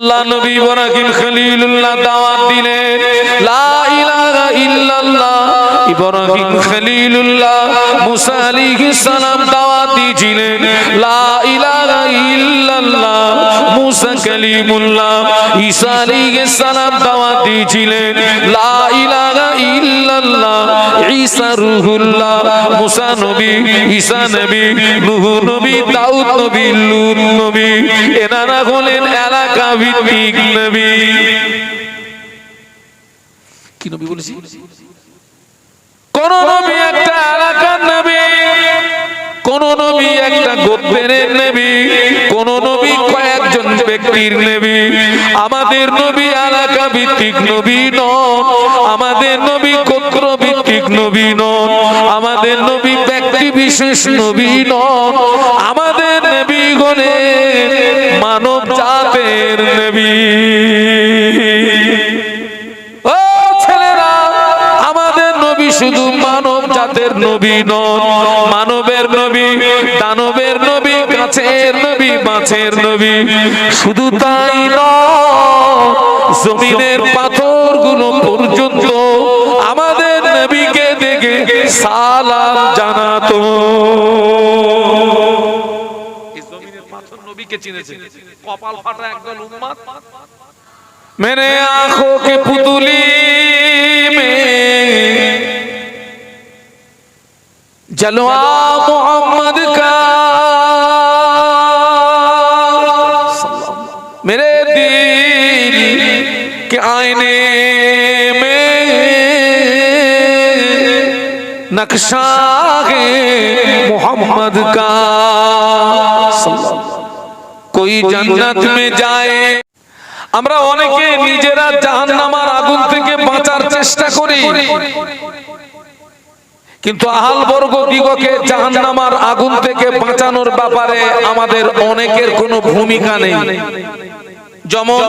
আল্লাহ নবী ইব্রাহিম খলিলুল্লাহ দাওয়াত দিলেন। লা ইলাহা ইল্লাল্লাহ। ইব্রাহিম খলিলুল্লাহ মুসা আলাইহিস সালাম দাওয়াত দিয়েছিলেন। লা ইলাহা ইল্লাল্লাহ মুসা কালিমুল্লাহ ঈসা আলাইহিস সালাম দাওয়াত দিয়েছিলেন। লা ইলাহা ইল্লাল্লাহ ঈসা রূহুল্লাহ মুসা নবী, ঈসা নবী নূহ নবী, দাউদ নবী, লূত নবী, এনারা হলেন ভিত্তিক নবী। কি নবী বলেছি? কোন নবী একটা এলাকার নবী কোন নবী একটা গোত্রের নবী কোন নবী কয়েকজন ব্যক্তির নবী। আমাদের নবী এলাকা ভিত্তিক নবী নন আমাদের নবী গোত্র ভিত্তিক নবী নন আমাদের নবী বিশেষ নবী নন আমাদের নবী গনে মানব জাতের নবী। ও ছেলেরা, আমাদের নবী শুধু মানব জাতের নবী নন মানবের নবী, দানবের নবী, গাছের নবী, মাছের নবী। শুধু তাই নয়, জমিনের পাথরগুলো পর্যন্ত সালাম জানাতো। মেরে আঁখো কে পুতুলি মে। জলওয়া মোহাম্মদ মেরে দিল কে আয়নে नक्शा है मोहम्मद का कोई जन्नत में जाए আমরা অনেকে নিজেরা জাহান্নামার আগুন থেকে বাঁচার চেষ্টা করি কিন্তু আহাল বর্গ দিগকে জাহান্নামার আগুন থেকে বাঁচানোর ব্যাপারে আমাদের অনেকের কোনো ভূমিকা নেই যেমন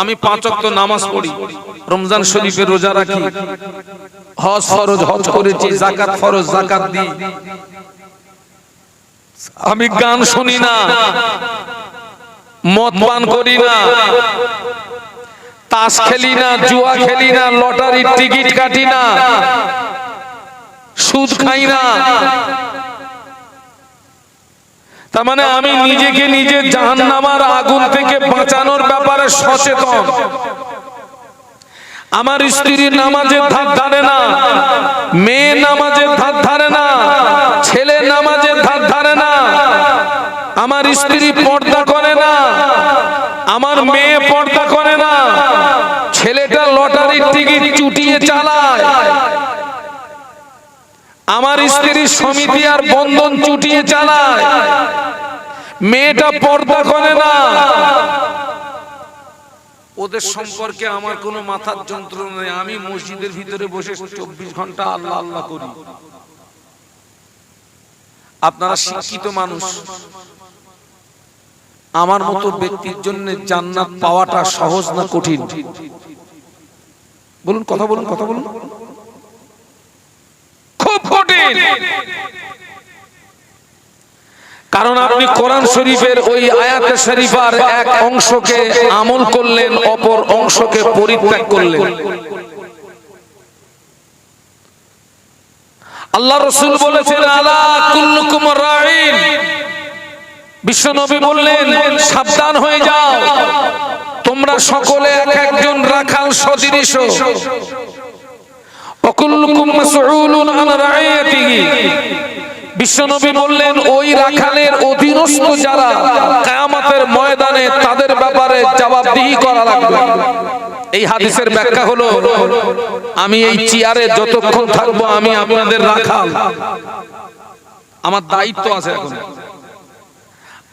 আমি পাঁচ ওয়াক্ত নামাজ পড়ি রমজান শরীফে রোজা রাখি হজ ফরজ হজ করেছি জাকাত ফরজ জাকাত দিই। আমি গান শুনি না মদ পান করি না তাস খেলি না জুয়া খেলি না লটারির টিকিট কাটি না সুদ খাই না। তার মানে আমি নিজেকে নিজে জাহান্নামার আগুন থেকে বাঁচানোর ব্যাপারে সচেতন। আমার স্ত্রী নামাজের ধার ধারে না, মেয়ে নামাজের ধার ধারে না, ছেলে নামাজের ধার ধারে না, আমার স্ত্রী পর্দা করে না, আমার মেয়ে পর্দা করে না, ছেলেটা লটারির টিকিট চুটিয়ে চালায়। আমার স্ত্রী সমিতি আর বন্ধন চুটিয়ে চালায়। মেয়েটা পর্দা করে না ওদের সম্পর্কে আমার কোনো মাথার যন্ত্রণা নেই। আমি মসজিদের ভিতরে বসে চব্বিশ ঘণ্টা আল্লাহ আল্লাহ করি। আপনারা শিক্ষিত মানুষ। আমার মতো ব্যক্তির জন্য জান্নাত পাওয়াটা সহজ না কঠিন? বলুন কথা বলুন কথা বলুন। খুব কঠিন। কারণ আপনি কোরআন শরীফের ওই আয়াতে শরীফার এক অংশকে আমল করলেন, অপর অংশকে পরিত্যাগ করলেন। আল্লাহ রসুল বলেছেন, আলা কুল্লুকুম রাইন বিশ্বনবী বললেন, সাবধান হয়ে যাও। তোমরা সকলে এক একজন রাখাল সদৃশ। অকুল্লুকুম মাসউলুন আন রাইয়াতিহি বিশ্বনবী বললেন, ওই রাখালের অধীনস্থ যারা, কিয়ামতের ময়দানে তাদের ব্যাপারে জবাবদিহি করা লাগবে। এই হাদিসের ব্যাখ্যা হলো, আমি এই চেয়ারে যতক্ষণ থাকব আমি আপনাদের রাখাল। আমার দায়িত্ব আছে এখন।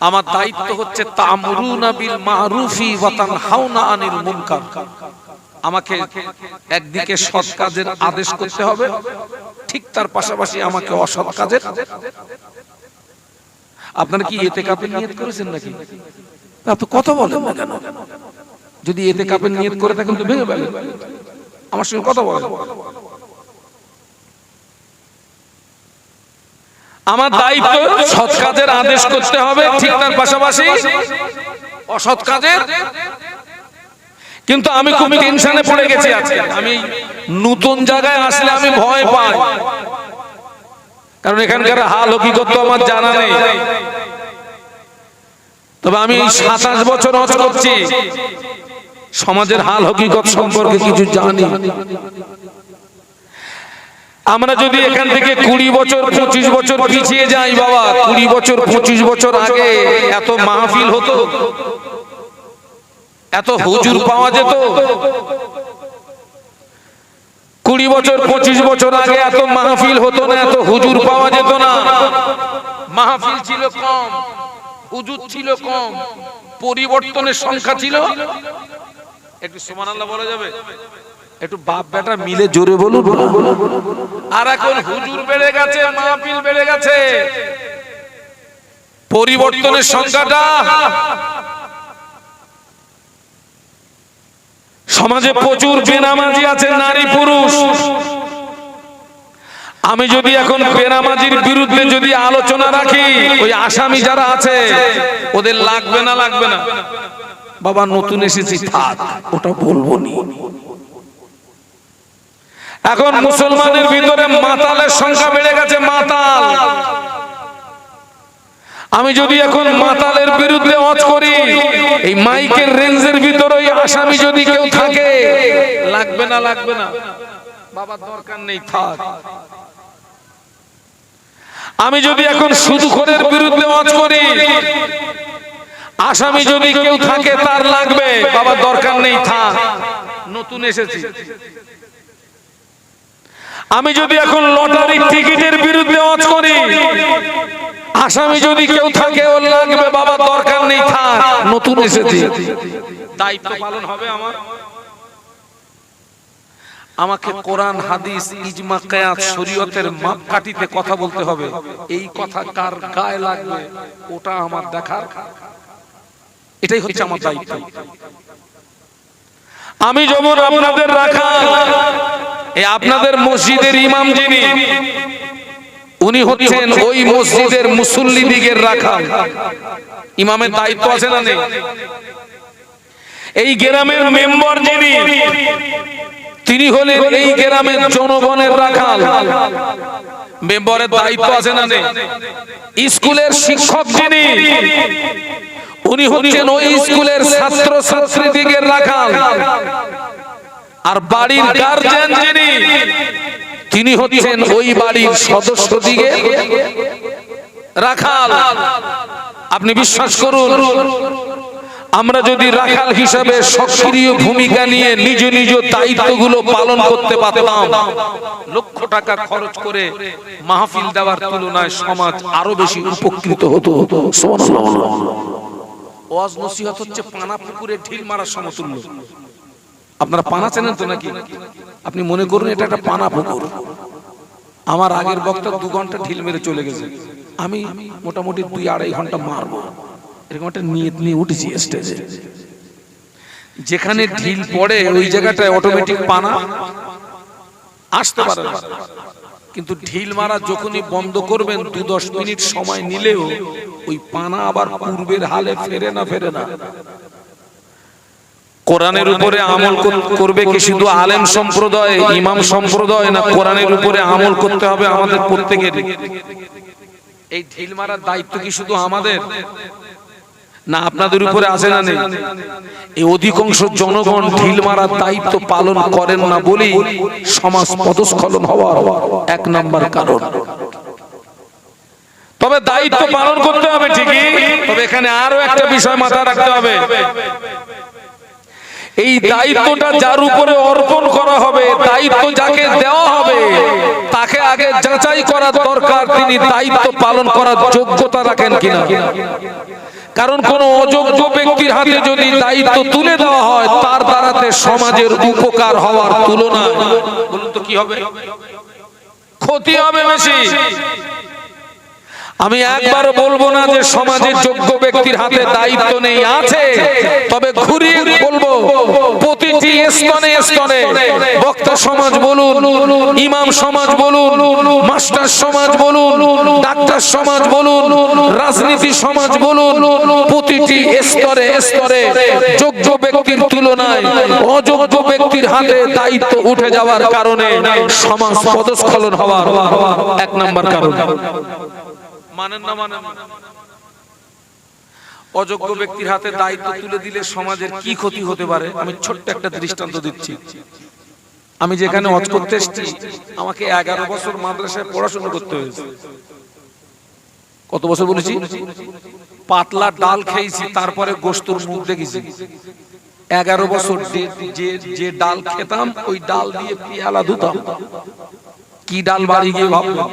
আমার দায়িত্ব হচ্ছে, তামরুনা বিল মারুফি ওয়া তানহাউনা আনিল মুনকার। আমাকে একদিকে সৎ কাজের আদেশ করতে হবে, ঠিক তার পাশাপাশি আমাকে অসৎ কাজের আপনারা কি এতে কাপের নিয়ত করেছেন নাকি? আপনি কত বলেন না কেন? যদি এতে কাপের নিয়ত করে থাকেন তো ভেঙে ফেলেন। আমার সঙ্গে কথা বলেন। আমার দায়িত্ব সৎ কাজের আদেশ করতে হবে, ঠিক তার পাশাপাশি অসৎ কাজের কিন্তু আমি খুব টেনশনে পড়ে গেছি আজকে। আমি নতুন জায়গায় আসলে আমি ভয় পাই। কারণ এখানকার হাল হকিকত আমার জানা নেই। তবে আমি সাতাশ বছর হজ করছি। সমাজের হাল হকিকত সম্পর্কে কিছু জানি। আমরা যদি এখান থেকে কুড়ি বছর পঁচিশ বছর পিছিয়ে যাই বাবা কুড়ি বছর পঁচিশ বছর আগে এত মাহফিল হতো। এত হুজুর পাওয়া যেত? কুড়ি বছর পঁচিশ বছর আগে এত মাহফিল হতো না এত হুজুর পাওয়া যেত না। মাহফিল ছিল কম হুজুর ছিল কম পরিবর্তনের সংখ্যা ছিল। একটু সমান আল্লাহ বলা যাবে? একটু বাপ বেটা মিলে জোরে বলুন। আর এখন হুজুর বেড়ে গেছে মাহফিল বেড়ে গেছে। পরিবর্তনের সংখ্যাটা সমাজে প্রচুর বেনামাজি আছে, নারী পুরুষ। আমি যদি এখন বেনামাজির বিরুদ্ধে যদি আলোচনা রাখি, ওই আসামি যারা আছে, ওদের লাগবে না লাগবে না। বাবা, নতুন এসেছি, থাক, ওটা বলব নি। এখন মুসলমানের ভিতরে মাতালের সংখ্যা বেড়ে গেছে, মাতাল। আমি যদি এখন মাতালের বিরুদ্ধে অজ করি এই মাইকের রেঞ্জের ভিতরে ওই আসামি যদি কেউ থাকে লাগবে না লাগবে না। বাবার দরকার নেই থাক। আমি যদি এখন সুদখোরের বিরুদ্ধে অজ করি আসামি যদি কেউ থাকে তার লাগবে। বাবার দরকার নেই থাক। নতুন এসেছি। আমি যদি এখন লটারির টিকিটের বিরুদ্ধে অজ করি আসামি যদি কেউ থাকে ওর লাগবে, বাবা, দরকার নেই, থাক। নতুন এসেছি। দায়িত্ব পালন হবে আমার। আমাকে কোরআন, হাদিস, ইজমা, কায়াত, শরীয়তের মাপকাঠিতে কথা বলতে হবে। এই কথা কার গায়ে লাগবে, ওটা আমার দেখার। এটাই হচ্ছে আমার দায়িত্ব। আমি যেমন আপনাদের রাখা এই আপনাদের মসজিদের ইমাম যিনি উনি হচ্ছেন ওই মসজিদের মুসল্লি দিগের রাখা। ইমামের দায়িত্ব আছে না নেই? এই গ্রামের মেম্বার যিনি তিনি হলেন এই গ্রামের জনগণের রাখাল। মেম্বারের দায়িত্ব আছে না নেই? স্কুলের শিক্ষক যিনি উনি হচ্ছেন ওই স্কুলের ছাত্র ছাত্রী দিগের রাখাল। আর বাড়ির গার্জেন যিনি তিনি হচ্ছেন ওই বাড়ির সদস্য দিকে। রাখাল, আপনি বিশ্বাস করুন, আমরা যদি রাখাল হিসাবে সক্রিয় ভূমিকা নিয়ে নিজ নিজ দায়িত্বগুলো পালন করতে পারতাম, লক্ষ টাকা খরচ করে মাহফিল দেওয়ার তুলনায় সমাজ আরও বেশি উপকৃত হতো। ওয়াজ নসিহত হচ্ছে পানা পুকুরে ঢিল মারার সমতুল্য। আপনারা পানা চেনেন তো নাকি? আপনি মনে করুন এটা একটা পানা পুকুর। আমার আগের বক্তা দু ঘণ্টা ঢিল মেরে চলে গেছে। আমি মোটামুটি দুই আড়াই ঘণ্টা মারবো। এরকম একটা নিয়ত নিয়ে উঠেছি স্টেজে যেখানে ঢিল পড়ে, ওই জায়গাটায় অটোমেটিক পানা আসতে পারে। কিন্তু ঢিল মারা যখনই বন্ধ করবেন, দু দশ মিনিট সময় নিলেও ওই পানা আবার পূর্বের হালে ফেরে না ফেরে না। কোরআনের উপরে আমল করবে কি শুধু আলেম সম্প্রদায় ইমাম সম্প্রদায় না কোরআনের উপরে আমল করতে হবে আমাদের প্রত্যেকের এই ঢিল মারার দায়িত্ব কি শুধু আমাদের? না আপনাদের উপরে আছে না নেই? এই অধিকাংশ জনগণ ঢিল মারার দায়িত্ব পালন করেন না বলেই সমাজ পদস্খলন হওয়ার এক নাম্বার কারণ। তবে দায়িত্ব পালন করতে হবে ঠিকই তবে এখানে আরও একটা বিষয় মাথায় রাখতে হবে। এই দায়িত্বটা যার উপরে অর্পণ করা হবে দায়িত্ব যাকে দেওয়া হবে তাকে আগে যাচাই করা দরকার তিনি দায়িত্ব পালন করার যোগ্যতা রাখেন কিনা। কারণ কোন অযোগ্য ব্যক্তির হাতে যদি দায়িত্ব তুলে দেওয়া হয় তার দ্বারাতে সমাজের উপকার হওয়ার তুলনায় বলুন তো কি হবে? ক্ষতি হবে বেশি। আমি একবার বলব না যে সমাজের যোগ্য ব্যক্তির হাতে দায়িত্ব নেই আছে। তবে ঘুরিয়ে বলব স্তনে স্তনে বক্তা সমাজ বলুন ইমাম সমাজ বলুন মাস্টার সমাজ বলুন ডাক্তার সমাজ বলুন রাজনীতি সমাজ বলুন প্রতিটি স্তরে স্তরে যোগ্য ব্যক্তির তুলনায় অযোগ্য ব্যক্তির হাতে দায়িত্ব উঠে যাওয়ার কারণে সমাজ পদস্খলন হওয়ার এক নাম্বার কারণ। মানেন না মানেন? অযোগ্য ব্যক্তির হাতে দায়িত্ব তুলে দিলে সমাজের কি ক্ষতি হতে পারে? আমি ছোট্ট একটা দৃষ্টান্ত দিচ্ছি। আমি যেখানে হজ করতে এসেছি আমাকে এগারো বছর মাদ্রাসায় পড়াশোনা করতে হয়েছে। কত বছর বলেছি? পাতলা ডাল খেয়েছি তারপরে গোস্তর মুখ দেখেছি। এগারো বছর যে- যে যে ডাল খেতাম ওই ডাল দিয়ে পিয়ালা ধুতাম। কি ডাল বাড়ি গিয়ে ভাবলাম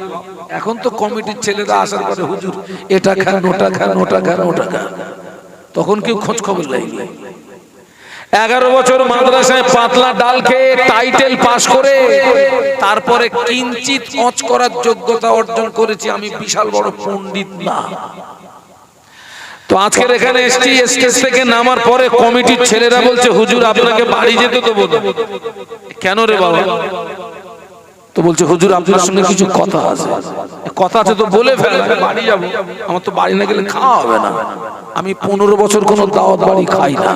এখন তো কমিটির ছেলেরা আসার পরে, হুজুর, এটা খান, ওটা খান ওটা খান ওটা খান। তখন কেউ খোঁজ খবর লাগল এগারো বছর মাদ্রাসায় পাতলা ডাল খেয়ে টাইটেল পাস করে তারপরে কিঞ্চিত অচ করার যোগ্যতা অর্জন করেছি, আমি বিশাল বড় পণ্ডিত না। তো আজকের এখানে এসছি, স্টেজ থেকে নামার পরে কমিটির ছেলেরা বলছে, হুজুর, আপনাকে বাড়ি যেতে তো না। কেন রে বাবা? তো বলছে হুজুর আপনার সঙ্গে কিছু কথা আছে। কথা আছে। তো বলে ফেল বাড়ি যাব। আমার তো বাড়ি না গেলে খাওয়া হবে না। আমি পনেরো বছর কোনো দাওয়াত বাড়ি খাই না।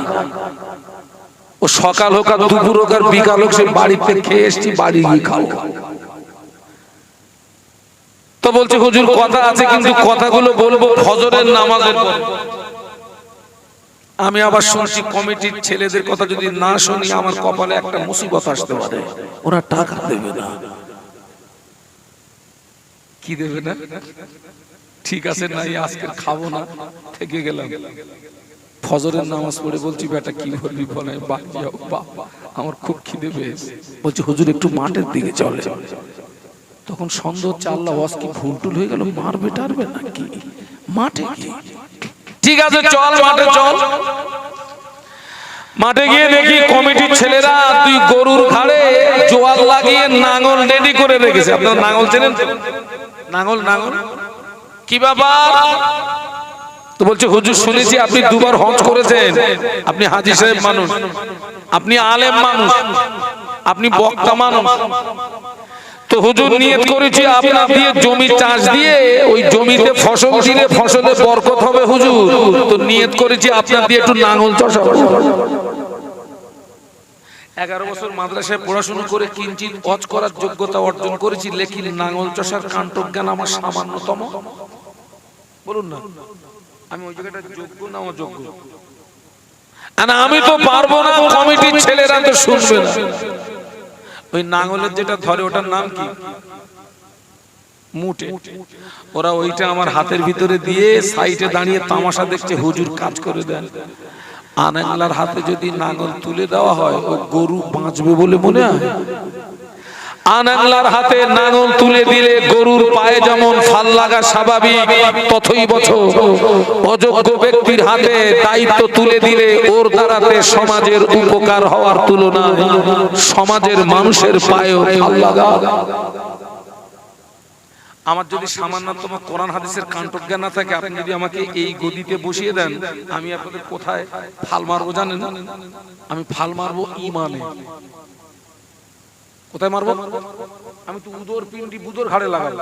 ও সকাল হোক আর দুপুর হোক আর বিকাল হোক সে বাড়িতে খেয়ে এসছি বাড়ি গিয়ে খাও তো বলছে হুজুর কথা আছে কিন্তু কথাগুলো বলব ফজরের নামাজের পর। আমি আবার শুনছি কমিটির ছেলেদের কথা যদি না শুনি আমার কপালে একটা মুসিবত আসতে পারে। ওরা টাকা দেবে না। কি দেবে না? ঠিক আছে নাই আজকে খাব না। থেকে গেলাম। ফজরের নামাজ পড়ে বলছি বেটা কি বলবি বলে? বাবা আমার খুব খিদে পেয়েছে। বলছি হুজুর একটু মাঠের দিকে চলে তখন সন্দেহ হচ্ছে আল্লাহ ওয়াজ কি ভুল টুল হয়ে গেল? মারবে টারবে নাকি? মাঠে কি ঠিক আছে চল মাঠে চল। মাঠে গিয়ে দেখি কমিটির ছেলেরা দুই গরুর ঘাড়ে জোয়াল লাগিয়ে নাঙল রেডি করে রেখেছে। আপনার নাঙল চেনেন নাঙল নাঙল। কি ব্যাপার? তো বলছে হুজুর শুনেছি আপনি দুবার হজ করেছেন। আপনি হাজি সাহেব মানুষ। আপনি আলেম মানুষ। আপনি বক্তা মানুষ। তো হুজুর নিয়ত করেছি আপনার দিয়ে জমি চাষ দিয়ে ওই জমিতে ফসল দিলে ফসলে বরকত হবে হুজুর। তো নিয়ত করেছি আপনার দিয়ে একটু নাঙল চষা। এগারো বছর মাদ্রাসায় পড়াশোনা করে কিঞ্চিত অজ করার যোগ্যতা অর্জন করেছি লেখিন নাঙল চষার কাণ্টক জ্ঞান আমার সামান্যতম। বলুন না, আমি ওই জায়গাটা যোগ্য না অযোগ্য? আমি তো পারব না কমিটির ছেলেরা তো শুনবে ওই নাঙলের যেটা ধরে, ওটার নাম কি? মুটে। ওরা ওইটা আমার হাতের ভিতরে দিয়ে সাইডে দাঁড়িয়ে তামাশা দেখছে, হুজুর কাজ করে দেন। আনাংলার হাতে যদি নাঙল তুলে দেওয়া হয়, ও গরু বাঁচবে বলে মনে হয়? আনাংলার হাতে নাঙল তুলে দিলে গরুর পায়ে যেমন ফাল লাগা স্বাভাবিক তথই বছর অযোগ্য ব্যক্তির হাতে দায়িত্ব তুলে দিলে ওর দ্বারাতে সমাজের উপকার হওয়ার তুলনায় সমাজের মানুষের পায়েও ফাল লাগা। আমার যদি সামান্যতম কোরআন হাদিসের কান্টক জ্ঞান না থাকে আপনি যদি আমাকে এই গদিতে বসিয়ে দেন আমি আপনাদের কোথায় ফাল মারবো জানেন? আমি ফাল মারবো ইমানে কোথায় মারবো? আমি তো উদর পিন্ডি বুদর ঘাড়ে লাগাবো।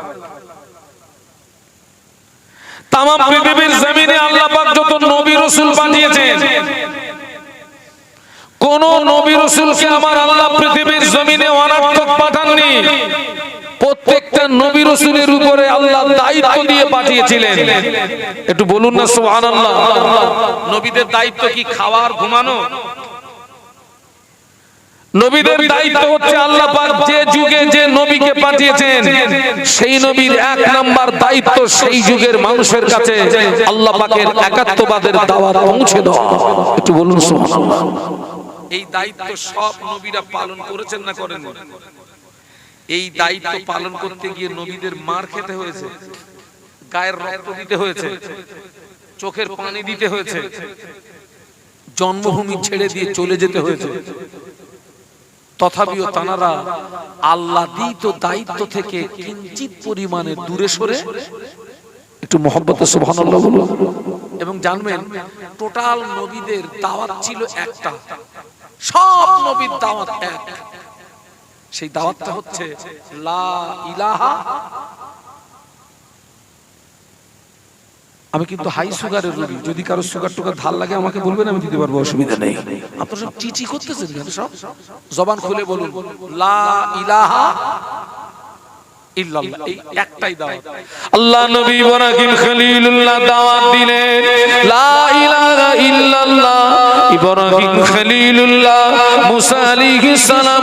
তামাম পৃথিবীর জমিনে আল্লাহ পাক যত নবী রাসূল পাঠিয়েছেন কোন নবী রাসূলকে আমার আল্লাহ পৃথিবীর জমিনে অনার্থক পাঠাননি। প্রত্যেকটা নবী রাসূলের উপরে আল্লাহ দায়িত্ব দিয়ে পাঠিয়েছিলেন। একটু বলুন না সুবহানাল্লাহ। নবীদের দায়িত্ব কি খাওয়ার ঘুমানো? নবীদের দায়িত্ব হচ্ছে আল্লাহ পাক যে যুগে যে নবীকে পাঠিয়েছেন সেই নবীর এক নাম্বার দায়িত্ব সেই যুগের মানুষের কাছে আল্লাহ পাকের একাত্মবাদের দাওয়াত পৌঁছে দেওয়া। একটু বলুন সুবহানাল্লাহ। এই দায়িত্ব সব নবীরা পালন করেছেন না করেন এই দায়িত্ব পালন করতে গিয়ে নবীদের মার খেতে হয়েছে, গায়ের রক্ত দিতে হয়েছে, চোখের পানি দিতে হয়েছে, জন্মভূমি ছেড়ে দিয়ে চলে যেতে হয়েছে। তথাপিও তানারা আল্লাহ দিত দায়িত্ব থেকে কিঞ্চিত পরিমাণে দূরে সরে একটু মোহাম্মত সুবহানাল্লাহ এবং জানবেন, টোটাল নবীদের দাওয়াত ছিল একটা, সব নবীর দাওয়াত এক। সেই দাওয়াতটা হচ্ছে লা ইলাহা। আমি কিন্তু হাই সুগারের রোগী। যদি কারও সুগার টুগার ধার লাগে আমাকে বলবেন আমি দিতে পারব অসুবিধা নেই। আপনারা সব চিচি করতেছেন কেন সব? জবান খুলে বলুন লা ইলাহা ইল্লাল্লাহ। এই একটাই দাওয়াত। আল্লাহ নবী ইব্রাহিম খলিলুল্লাহ দাওয়াত দিলেন। লা ইলাহা ইল্লাল্লাহ। ইব্রাহিম খলিলুল্লাহ মুসা আলাইহিস সালাম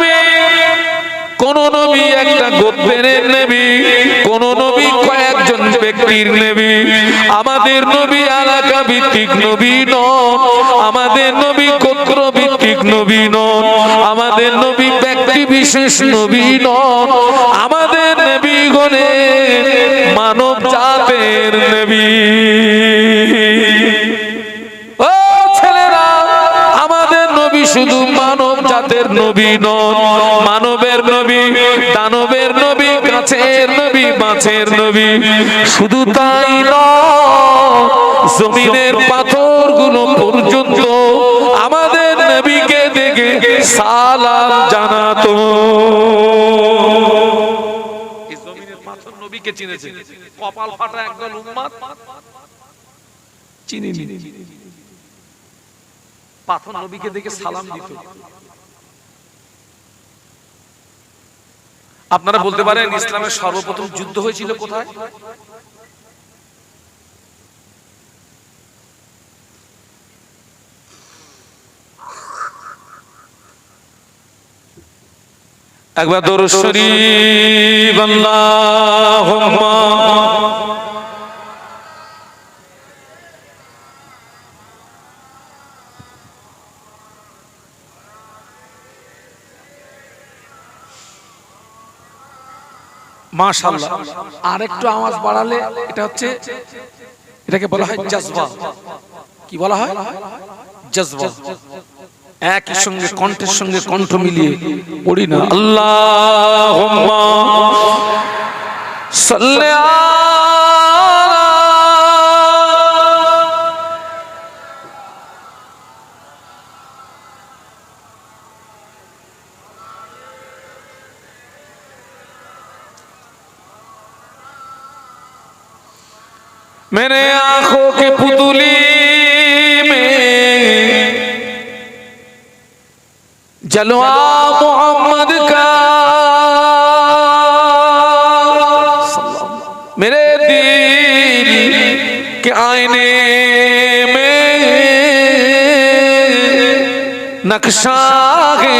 কোন নবী একটা গোত্রের কোন নবী কয়েকজন ব্যক্তির আমাদের নবী এলাকা ভিত্তিক নবী নন, আমাদের নবী ভিত্তিক নবী নন, আমাদের নবী ব্যক্তি বিশেষ নবী নন, আমাদের নবী গনে মানব জাতের নবী। ও ছেলেরা, আমাদের নবী শুধু মানব জাতের নবী নন মাছের নবী। শুধু তাই জমিনের পাথরগুলো পর্যন্ত আমাদের নবীকে দেখে সালাম জানাতো। নবীকে চিনেছে। পাথর নবীকে দেখে সালাম দিত। আপনারা বলতে পারেন ইসলামের সর্বপ্রথম যুদ্ধ হয়েছিল কোথায়? একবার দরুদ শরীফ আল্লাহুম্মা মাশাআল্লাহ। আর একটু আওয়াজ বাড়ালে এটা হচ্ছে, এটাকে বলা হয় জজবা। কি বলা হয়? জজবা। একই সঙ্গে কণ্ঠের সঙ্গে কণ্ঠ মিলিয়ে পড়ি না। আল্লাহ সাল্লি मेरे आँखों के पुतली में। जलवा मोहम्मद का। मेरे दिल के आईने में नक्शा है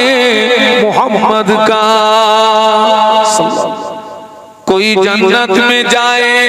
मोहम्मद का। कोई जन्नत में जाए।